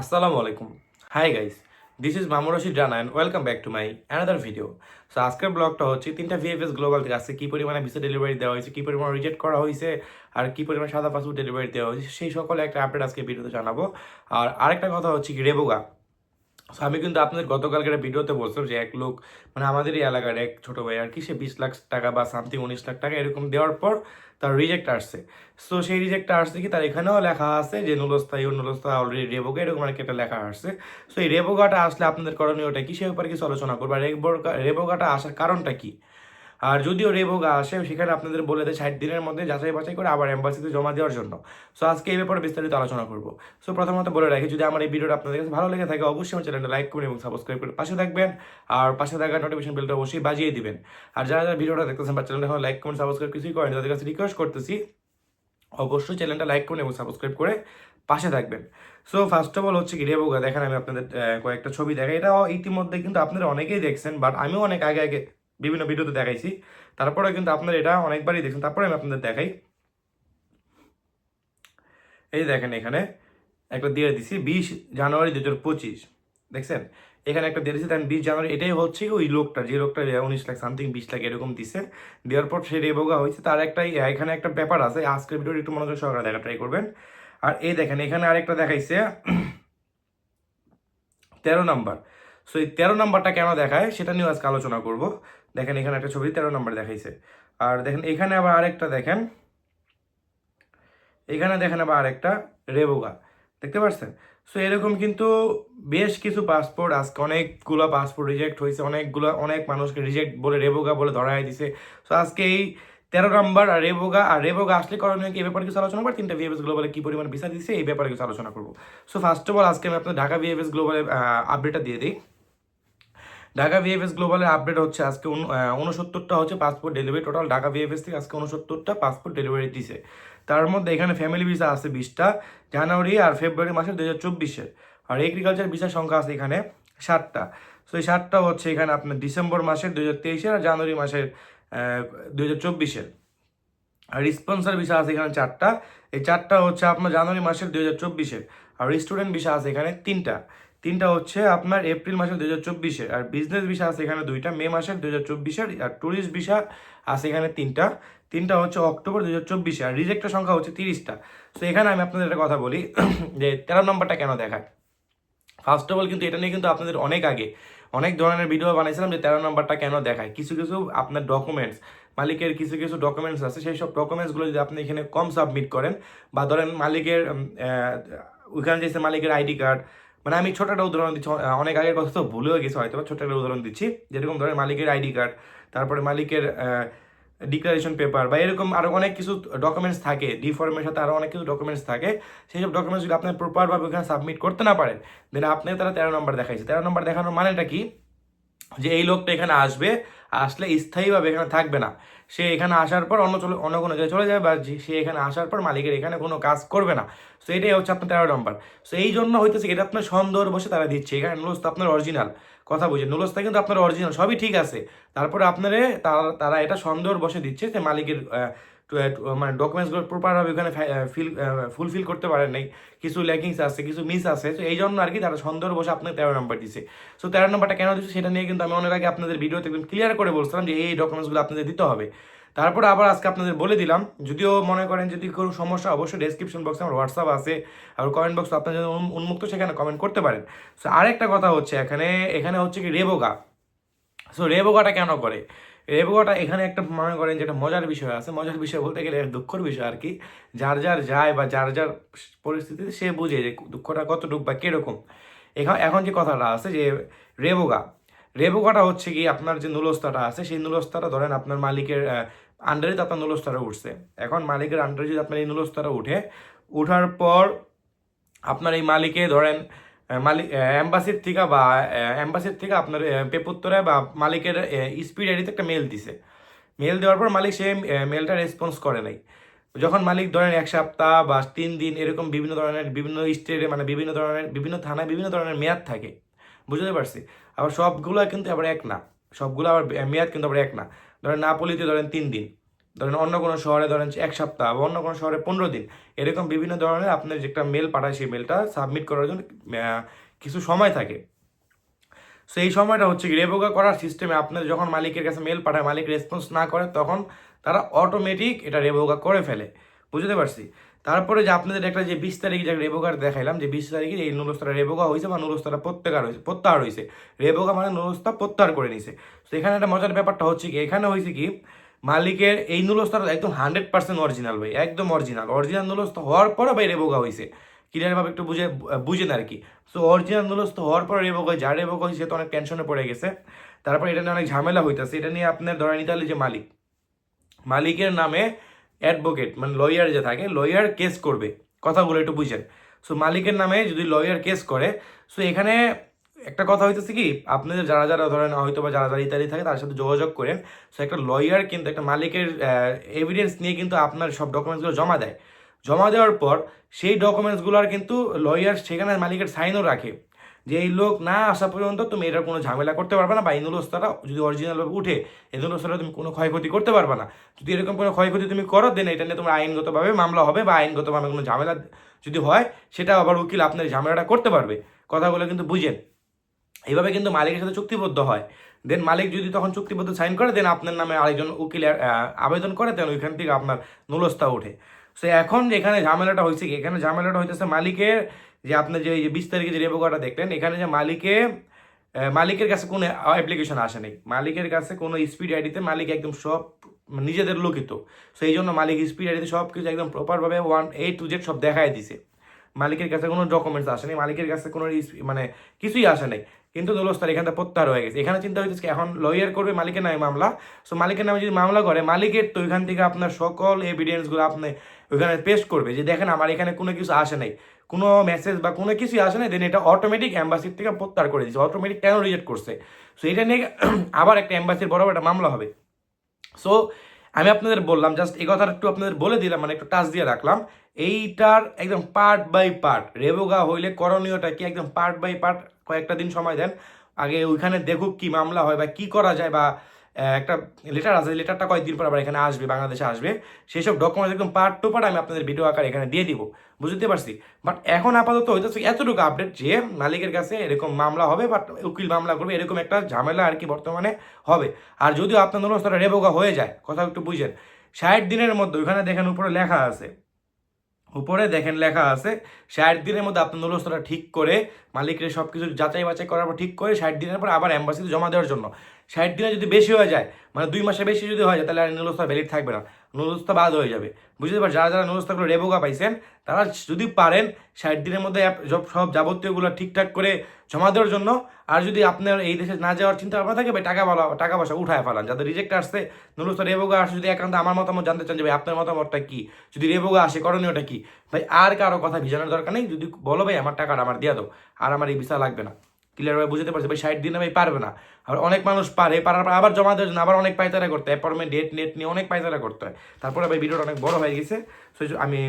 আসসালামু আলাইকুম। High guys this is Mamur Rashid Rana and welcome back to my another video so আজকের ব্লগটা হচ্ছে তিনটা ভিএফএস গ্লোবাল থেকে আসছে, কী পরিমাণে ভিসা ডেলিভারি দেওয়া হয়েছে, কী পরিমাণে রিজেক্ট করা হয়েছে, আর কী পরিমাণে সাদা পাসপোর্ট ডেলিভারি দেওয়া হয়েছে, সেই সকলে একটা আপডেট আজকে ভিডিওতে জানাব। আর আরেকটা কথা হচ্ছে কি, রেবোগা। সো আমি কিন্তু আপনাদের গতকালকের ভিডিওতে বলছিলাম যে এক লোক মানে আমাদেরই এলাকার এক ছোট ভাই আর কি, সে বিশ লাখ টাকা বা সামথিং উনিশ লাখ টাকা এরকম দেওয়ার পর তার রিজেক্ট আসছে। সো সেই রিজেক্ট আসছে কি তার এখানেও লেখা আছে যে নুলস্তা ইউ নুলস্তা অলরেডি রেবোগা এরকম আর কি একটা লেখা আসছে। সো এই রেবোগাটা আসলে আপনাদের করণীয়টা কি সে ব্যাপারে কিছু আলোচনা করব। আর রেবোগা রেবোগাটা আসার কারণটা কি? আর যদিও রেবোগা আসে, সেখানে আপনাদের বলে দেয় ষাট দিনের মধ্যে যাচাই বাছাই করে আবার এম্বাসিতে জমা দেওয়ার জন্য। সো আজকে এই ব্যাপারে বিস্তারিত আলোচনা করব। সো প্রথমত বলে রাখি, যদি আমার এই ভিডিওটা আপনাদের কাছে ভালো লেগে থাকে, অবশ্যই আমার চ্যানেলটা লাইক করুন এবং সাবস্ক্রাইব করে পাশে থাকবেন, আর পাশে থাকা নোটিফিকেশন বেলটা অবশ্যই বাজিয়ে দিবেন। আর যারা যারা ভিডিওটা দেখতেছেন বা চ্যানেলটা এখন লাইক করুন সাবস্ক্রাইব কিছুই করেন তাদের কাছে রিকোয়েস্ট করতেছি, অবশ্যই চ্যানেলটা লাইক করুন এবং সাবস্ক্রাইব করে পাশে থাকবেন। সো ফার্স্ট অফ অল হচ্ছে কি রেবোগা দেখেন আমি আপনাদের কয়েকটা ছবি দেখাই। এটা ইতিমধ্যে কিন্তু আপনারা অনেকেই দেখছেন বাট আমিও অনেক আগে আগে বিভিন্ন ভিডিওতে দেখাইছি। তারপরে কিন্তু আপনারা এটা অনেকবারই দেখছেন। তারপরে আমি আপনাদের দেখাই। এই দেখেন এখানে একটা দিয়ে দিছি বিশ জানুয়ারি দু পঁচিশ। দেখছেন? এখানে একটা দিয়ে দিছি। দেন বিশ জানুয়ারি এটাই হচ্ছে ওই লোকটা, যে লোকটা উনিশ লাখ সামথিং বিশ লাখ এরকম দিছে। দেওয়ার পর সে রেবোগা হয়েছে। তার একটা এখানে একটা ব্যাপার আছে। আজকের ভিডিও একটু মনোযোগ সহকারে দেখা ট্রাই করবেন। আর এই দেখেন, এখানে আরেকটা দেখাইছে। তেরো নাম্বার। সো এই তেরো নাম্বারটা কেন দেখায়, সেটা নিয়ে আজকে আলোচনা করব। দেখেন এখানে একটা ছবি, তেরো নম্বর দেখাইছে। আর দেখেন, এখানে আবার আরেকটা দেখেন। এখানে দেখেন আবার আরেকটা রেবোগা। দেখতে পাচ্ছেন সো এরকম কিন্তু বেশ কিছু পাসপোর্ট আজকে অনেকগুলো পাসপোর্ট রিজেক্ট হয়েছে, অনেকগুলো, অনেক মানুষকে রিজেক্ট বলে, রেবোগা বলে ধরাই দিছে। সো আজকে এই তেরো নম্বর আর রেবোগা আর রেবোগা আসলে করণীয় কি এই ব্যাপারে কিছু আলোচনা করব? তিনটা ভিএফএস গ্লোবালে কি পরিমাণ ভিসা দিচ্ছে এই ব্যাপারে কিছু আলোচনা করব। সো ফার্স্ট অফ অল আজকে আমি আপনার ঢাকা ভিএফএস গ্লোবালের আপডেটটা দিয়ে দিই। ঢাকা ভিএফএস গ্লোবালের আপডেট হচ্ছে আজকে উনসত্তরটা হচ্ছে passport delivery total Dhaka VFS থেকে আজকে উনসত্তরটা পাসপোর্ট ডেলিভারি দিছে। তার মধ্যে এখানে ফ্যামিলি ভিসা আছে বিশটা, জানুয়ারি আর ফেব্রুয়ারি মাসের দু হাজার চব্বিশের। আর এগ্রিকালচার ভিসার সংখ্যা আছে এখানে সাতটা সো এই সাতটা হচ্ছে এখানে আপনার ডিসেম্বর মাসের দু হাজার আর জানুয়ারি মাসের দু হাজার চব্বিশের। আর স্পন্সর ভিসা আছে এখানে চারটা। এই চারটা হচ্ছে আপনার জানুয়ারি মাসের দু হাজার চব্বিশের। আর স্টুডেন্ট ভিসা আছে এখানে তিনটা। তিনটা হচ্ছে আপনার এপ্রিল মাসের দুই হাজার চব্বিশের, আর বিজনেস ভিসা আছে এখানে দুইটা, মে মাসের দুই হাজার চব্বিশের, আর ট্যুরিস্ট ভিসা আছে এখানে তিনটা। তিনটা হচ্ছে অক্টোবর দুই হাজার চব্বিশে আর রিজেক্টের সংখ্যা হচ্ছে তিরিশটা। সো এখানে আমি আপনাদের একটা কথা বলি, যে তেরো নম্বরটা কেন দেখায়? ফার্স্ট অফ অল কিন্তু এটা নিয়ে কিন্তু আপনাদের অনেক আগে, অনেক ধরনের ভিডিও বানিয়েছিলাম যে তেরো নম্বরটা কেন দেখায়। কিছু কিছু আপনার ডকুমেন্টস মালিকের কিছু কিছু ডকুমেন্টস আছে, সেই সব ডকুমেন্টসগুলো যদি আপনি এখানে কম সাবমিট করেন, বা ধরেন মালিকের ওইখানে যে মালিকের আইডি কার্ড মানে আমি ছোট একটা উদাহরণ দিচ্ছি অনেক আগের কথা তো ভুলেও গেছে, হয়তো বা ছোট একটা উদাহরণ দিচ্ছি, যেরকম ধরেন মালিকের আইডি কার্ড, তারপরে মালিকের ডিক্লারেশন পেপার বা এরকম আরও অনেক কিছু ডকুমেন্টস থাকে ডি ফর্মের সাথে আরও অনেক কিছু ডকুমেন্টস থাকে, সেই সব ডকুমেন্টস যদি আপনি প্রপারভাবে ওখানে সাবমিট করতে না পারেন দেন আপনি তারা তেরো নম্বর দেখাইছে। তেরো নম্বর দেখানোর মানেটা কি? যে এই লোকটা এখানে আসবে, আসলে স্থায়ীভাবে এখানে থাকবে না। সে এখানে আসার পর অন্য চলে অন্য কোনো জায়গায় চলে যাবে বা সে এখানে আসার পর মালিকের এখানে কোনো কাজ করবে না। সো এটাই হচ্ছে আপনার তেরো নম্বর। সো এই জন্য হইতেছে এটা আপনার সন্দেহ বসে তারা দিচ্ছে। এখানে নুলস তো আপনার অরিজিনাল কথা বুঝে নুলসটা কিন্তু আপনার অরিজিনাল সবই ঠিক আছে। তারপরে আপনারে তারা এটা সন্দেহ বসে দিচ্ছে যে মালিকের মানে ডকুমেন্টসগুলো প্রপারভাবে ওখানে ফিল ফুলফিল করতে পারেন নাই। কিছু ল্যাকিংস আছে, কিছু মিস আছে। তো এই জন্য আর কি তারা সন্দেহ বসে আপনাকে তেরো নম্বর দিচ্ছে সো তেরো নম্বরটা কেন দিচ্ছে সেটা নিয়ে কিন্তু আমি অনেক আগে আপনাদের ভিডিওতে একদম ক্লিয়ার করে বলছিলাম যে এই ডকুমেন্টসগুলো আপনাদের দিতে হবে। তারপরে আবার আজকে আপনাদের বলে দিলাম, যদিও মনে করেন যদি কোনো সমস্যা, অবশ্যই ডেসক্রিপশন বক্সে আমার হোয়াটসঅ্যাপ আছে। আর কমেন্ট বক্স আপনার উন্মুক্ত সেখানে কমেন্ট করতে পারেন। সো আরেকটা কথা হচ্ছে এখানে এখানে হচ্ছে কি রেবোগা। সো রেবোগাটা কেন করে? রেবোগাটা এখানে একটা মনে করেন যেটা মজার বিষয় আছে। মজার বিষয় বলতে গেলে দুঃখর বিষয় আর কি। যার যার যায় বা যার যার পরিস্থিতিতে সে বুঝে যে দুঃখটা কতটুকু বা কীরকম। এখন এখন যে কথাটা আছে যে রেবোগা রেবোগাটা হচ্ছে কি আপনার যে নুলস্তাটা আছে, সেই নুলস্তাটা ধরেন আপনার মালিকের আন্ডারে তো আপনার নুলস্তারা উঠছে। এখন মালিকের আন্ডারে যদি আপনার এই নুলস্তারা উঠে, উঠার পর আপনার এই মালিকে ধরেন মালিক অ্যাম্বাসির থেকে বা অ্যাম্বাসির থেকে আপনার আহ, পেপুত্তরায় বা মালিকের স্পিড আইডিতে একটা মেল দিছে। মেল দেওয়ার পর মালিক সে মেলটা রেসপন্স করে নাই। যখন মালিক ধরেন এক সপ্তাহ বা তিন দিন এরকম বিভিন্ন ধরনের বিভিন্ন স্টেটে মানে বিভিন্ন ধরনের বিভিন্ন থানায় বিভিন্ন ধরনের মেয়াদ থাকে। বুঝতে পারছি? আবার সবগুলো কিন্তু আবার এক না। সবগুলো আবার মেয়াদ কিন্তু আবার এক না। ধরেন নাপলিতে ধরেন তিন দিন। ধরেন অন্য কোনো শহরে ধরেন এক সপ্তাহ বা অন্য কোনো শহরে পনেরো দিন, এরকম বিভিন্ন ধরনের আপনার যে একটা মেল পাঠায় সেই মেলটা সাবমিট করার জন্য কিছু সময় থাকে। সো এই সময়টা হচ্ছে কি করার সিস্টেমে আপনার যখন মালিকের কাছে মেল পাঠায়, মালিক রেসপন্স না করে, তখন তারা অটোমেটিক এটা রেভোকা করে ফেলে। বুঝতে পারছি? তারপরে যে আপনাদের একটা যে বিশ তারিখ যে রেভোকার দেখাইলাম, যে বিশ তারিখে এই নুরস্তারা রেভোকা হয়েছে বা নুরস্তারা প্রত্যাহার হয়েছে প্রত্যাহার হয়েছে। রেভোকা মানে নুরস্তা প্রত্যাহার করে নিছে। তো এখানে একটা মজার ব্যাপারটা হচ্ছে কি এখানে হয়েছে কি মালিকের এই নুরস্তার একদম হান্ড্রেড পার্সেন্ট অরিজিনাল ভাই, একদম অরিজিনাল। অরিজিনাল নুরস্তা হওয়ার পরে ভাই রেভোকা হয়েছে ক্লিয়ারভাবে একটু বুঝে, বুঝেন আর কি। সো অরিজিনাল নুরস্ত হওয়ার পরে হয় যা রেভোক হয় সে তো অনেক টেনশনে পড়ে গেছে। তারপর এটা নিয়ে অনেক ঝামেলা হইতেছে। এটা নিয়ে আপনার ধরেন ইতালি যে মালিক, মালিকের নামে অ্যাডভোকেট মানে লয়ার যে থাকে লয়ার কেস করবে। কথাগুলো একটু বুঝেন। সো মালিকের নামে যদি লয়ার কেস করে সো এখানে একটা কথা হইতেছে কি আপনাদের যারা যারা ধরেন হয়তো বা যারা যারা ইত্যাদি থাকে তার সাথে যোগাযোগ করেন। সো একটা লয়ার কিন্তু, একটা মালিকের এভিডেন্স নিয়ে কিন্তু আপনার সব ডকুমেন্টসগুলো জমা দেয়। জমা দেওয়ার পর সেই ডকুমেন্টসগুলোর কিন্তু লয়ার সেখানে মালিকের সাইনও রাখে। যে এই লোক না আসা পর্যন্ত তুমি এটার কোনো ঝামেলা করতে পারবে না বা এই নুলস্তারা যদি অরিজিনালভাবে উঠে এই নুলস্তারা তুমি কোনো ক্ষয়ক্ষতি করতে পারবে না। যদি এরকম কোনো ক্ষয়ক্ষতি তুমি করো দেন এটা নিয়ে তোমার আইনগতভাবে মামলা হবে বা আইনগতভাবে কোনো ঝামেলা যদি হয়, সেটা আবার উকিল আপনার ঝামেলাটা করতে পারবে। কথাগুলো কিন্তু বুঝেন। এইভাবে কিন্তু মালিকের সাথে চুক্তিবদ্ধ হয়। দেন মালিক যদি তখন চুক্তিবদ্ধ সাইন করে দেন আপনার নামে আরেকজন উকিল আবেদন করে দেন ওইখান থেকে আপনার নুলস্তা ওঠে। সো এখন এখানে ঝামেলাটা হয়েছে কি? এখানে ঝামেলাটা হইতেছে মালিকের যে আপনি যে এই বিশ তারিখে যে রেবোকাটা দেখলেন, এখানে যে মালিকে মালিকের কাছে কোনো অ্যাপ্লিকেশন আসে নাই। মালিকের কাছে কোনো স্পিড আইডিতে মালিক একদম সব নিজেদের লোকিত। সেই জন্য মালিক স্পিড আইডিতে সব কিছু একদম প্রপারভাবে ওয়ান এ টু জেড সব দেখায় দিছে। মালিকের কাছে কোনো ডকুমেন্টস আসে আসেনি মালিকের কাছে কোনো মানে কিছুই আসে নাই। কিন্তু দোলস্তার এখানে প্রত্যাহার হয়ে গেছে। এখানে চিন্তা হইতেছে এখন লয়ার করবে, মালিকের নামে মামলা। সো মালিকের নামে যদি মামলা করে, মালিকের তো ওইখান থেকে আপনার সকল এভিডেন্সগুলো আপনি ওইখানে পেস্ট করবে যে, দেখেন, আমার এখানে কোনো কিছু আসে নাই। কোনো মেসেজ বা কোনো কিছুই আসে নাই দেন এটা অটোমেটিক অ্যাম্বাসির থেকে প্রত্যাহার করে দিচ্ছে অটোমেটিক কেন রিজেক্ট করছে? সো এটা নিয়ে আবার একটা অ্যাম্বাসির বড় একটা মামলা হবে। সো আমি আপনাদের বললাম জাস্ট এই কথাটা একটু আপনাদের বলে দিলাম মানে একটু টাচ দিয়ে রাখলাম। এইটার একদম পার্ট বাই পার্ট রেবোগা হইলে করণীয়টা কি? একদম পার্ট বাই পার্ট কয়েকটা দিন সময় দেন, আগে ওইখানে দেখুক কি মামলা হয় বা কি করা যায় বা একটা লেটার আছে লেটারটা কয়েকদিন পর আবার এখানে আসবে, বাংলাদেশে আসবে। সেই সব ডকুমেন্টস একদম পার্ট টু পার্ট আমি আপনাদের ভিডিও আকার এখানে দিয়ে দিব, বুঝতে পারছি? বাট এখন আপাতত হইতেছে এতটুকু আপডেট যে মালিকের কাছে এরকম মামলা হবে বাট উকিল মামলা করবে, এরকম একটা ঝামেলা আর কি বর্তমানে হবে। আর যদিও আপনাদের রেবোগা হয়ে যায় কথা একটু বুঝেন। ষাট দিনের মধ্যে ওইখানে দেখেন উপরে লেখা আছে উপরে দেখেন লেখা আছে, ষাট দিনের মধ্যে আপনার নলস্তরা ঠিক করে, মালিকের সব কিছু যাচাই বাছাই করার পর ঠিক করে ষাট দিনের পর আবার অ্যাম্বাসিতে জমা দেওয়ার জন্য। ষাট দিনে যদি বেশি হয়ে যায় মানে দুই মাসে বেশি যদি হয় যায়, তাহলে আর নুলস্থা ভ্যালিড থাকবে না। নলস্তা বাদ হয়ে যাবে। বুঝতে পার যারা যারা নলস্তাগুলো রেবোগা পাইছেন, তারা যদি পারেন, ষাট দিনের মধ্যে সব যাবতীয়গুলো ঠিকঠাক করে জমা দেওয়ার জন্য। আর যদি আপনার এই দেশে না যাওয়ার চিন্তা ভাবনা থাকে, ভাই, টাকা বলা টাকা পয়সা উঠায় ফেলান। যাদের রিজেক্ট আসছে নুলস্থা রেবোগা আসে, যদি একান্ত আমার মতামত জানতে চান যে, ভাই, আপনার মতামতটা কি? যদি রেবোগা আসে, করণীয়টা কি? ভাই, আর কারও কথা ভিজানোর দরকার নেই। যদি বলো, ভাই, আমার টাকাটা আমার দিয়ে দাও, আর আমার এই ভিসা লাগবে না। ক্লিয়ার ভাবে বুঝতে পারছি, ভাই, ষাট দিনে ভাই পারবে না। আর অনেক মানুষ পারে, পারার পর আবার জমা দেওয়ার জন্য আবার অনেক পায়তারা করতে হয়। অ্যাপয়েন্টমেন্ট ডেট নেট নিয়ে অনেক পায়তারা করতে হয়। তারপরে ভাই, ভিডিওটা অনেক বড় হয়ে গেছে। সো আমি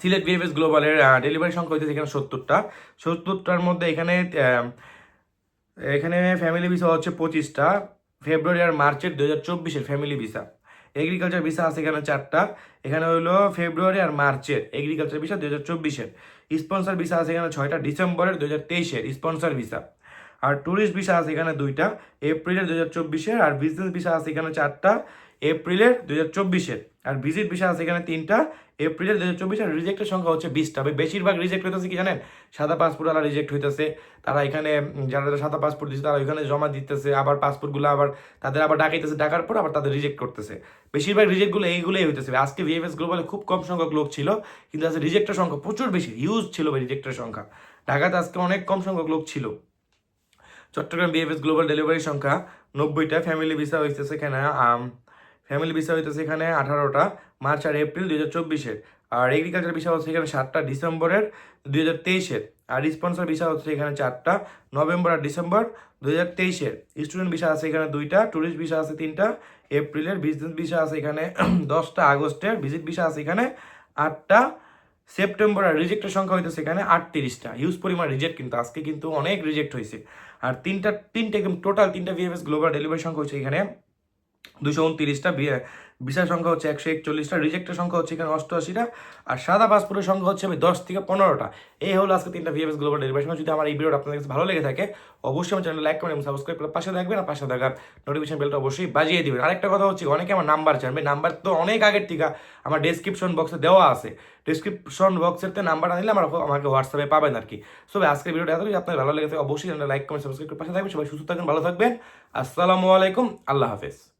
সিলেট বিএফএস গ্লোবালের ডেলিভারি সংখ্যা হইতেছে এখানে সত্তরটা। সত্তরটার মধ্যে এখানে এখানে ফ্যামিলি ভিসা হচ্ছে পঁচিশটা। ফেব্রুয়ারি আর মার্চের দু হাজার চব্বিশের ফ্যামিলি ভিসা এগ্রিকালচার ভিসা আছে এখানে চারটা। এখানে হলো ফেব্রুয়ারি আর মার্চের এগ্রিকালচার ভিসা দু হাজার চব্বিশের। স্পন্সর ভিসা আছে এখানে ছয়টা। ডিসেম্বরের দু হাজার তেইশের স্পন্সর ভিসা আর ট্যুরিস্ট ভিসা আছে এখানে দুইটা। এপ্রিলের দু হাজার চব্বিশের আর বিজনেস ভিসা আছে এখানে চারটা। এপ্রিলের দু হাজার চব্বিশের। আর ভিজিট ভিসা আছে এখানে তিনটা। এপ্রিলের দু হাজার চব্বিশের রিজেক্টের সংখ্যা হচ্ছে বিশটা। বেশিরভাগ রিজেক্ট হইতেছে কি জানেন? সাদা পাসপোর্ট আলা রিজেক্ট হইতেছে। তারা এখানে যারা যারা সাদা পাসপোর্ট দিচ্ছে তারা ওইখানে জমা দিতেছে। আবার পাসপোর্টগুলো আবার, তাদের আবার ডাকাইতেছে। ডাকার পর আবার তাদের রিজেক্ট করতেছে। বেশিরভাগ রিজেক্টগুলো এইগুলোই হইতেছে। আজকে ভিএফএস গ্লোবালে খুব কম সংখ্যক লোক ছিল, কিন্তু আজকে রিজেক্টের সংখ্যা প্রচুর বেশি। হিউজ ছিল রিজেক্টের সংখ্যা। ঢাকাতে আজকে অনেক কম সংখ্যক লোক ছিল। চট্টগ্রাম বিএফএস গ্লোবাল ডেলিভারি সংখ্যা নব্বইটা। ফ্যামিলি ভিসা হইতেছে এখানে ফ্যামিলি ভিসা হইতেছে এখানে আঠারোটা মার্চ আর এপ্রিল দুই হাজার চব্বিশের আর এগ্রিকালচার ভিসা হচ্ছে এখানে সাতটা ডিসেম্বরের দুই হাজার তেইশের আর স্পন্সর ভিসা হচ্ছে এখানে চারটা নভেম্বর আর ডিসেম্বর দুই হাজার তেইশের স্টুডেন্ট ভিসা আছে এখানে দুইটা ট্যুরিস্ট ভিসা আছে তিনটা এপ্রিলের বিজনেস ভিসা আছে এখানে দশটা আগস্টের ভিজিট ভিসা আছে এখানে আটটা সেপ্টেম্বর আর রিজেক্টের সংখ্যা হইতেছে এখানে আটত্রিশটা। হিউজ পরিমাণ রিজেক্ট কিন্তু, আজকে কিন্তু অনেক রিজেক্ট হয়েছে আর তিনটা তিনটা একদম টোটাল তিনটা ভিএফএস গ্লোবাল ডেলিভারি সংখ্যা হচ্ছে এখানে দুশো উনত্রিশটা ভিসার সংখ্যা হচ্ছে একশো একচল্লিশটা, রিজেক্টের সংখ্যা হচ্ছে এখানে অষ্টআশিটা, আর সাদা পাসপোর্টের সংখ্যা হচ্ছে আমি দশ থেকে পনেরোটা। এই হলো আজকে তিনটা ভিএফএস গ্লোবাল ডেলিভারি যদি আমার এই ভিডিওটা আপনাদের কাছে ভালো লেগে থাকে, অবশ্যই আমার চ্যানেল লাইক করেন এবং সাবস্ক্রাইব করে পাশে থাকবেন আর পাশে থাকার নোটিফিকেশন বেলটা অবশ্যই বাজিয়ে দিবেন। আরেকটা কথা হচ্ছে, অনেকে আমার নাম্বার চান নাম্বার তো অনেক আগের থেকে আমার ডেসক্রিপশন বক্সে দেওয়া আছে। ডেসক্রিপশন বক্সের নাম্বার আনলে আমার আমাকে হোয়াটসঅ্যাপে পাবেন আর কি। সো আজকের ভিডিওটা এত আপনার ভালো লেগে থাকে, অবশ্যই চ্যানেল লাইক কমেন্ট সাবস্ক্রাইব করে পাশে থাকবেন। সবাই সুস্থ থাকবেন, ভালো থাকবেন। আসসালামু আলাইকুম। আল্লাহ হাফেজ।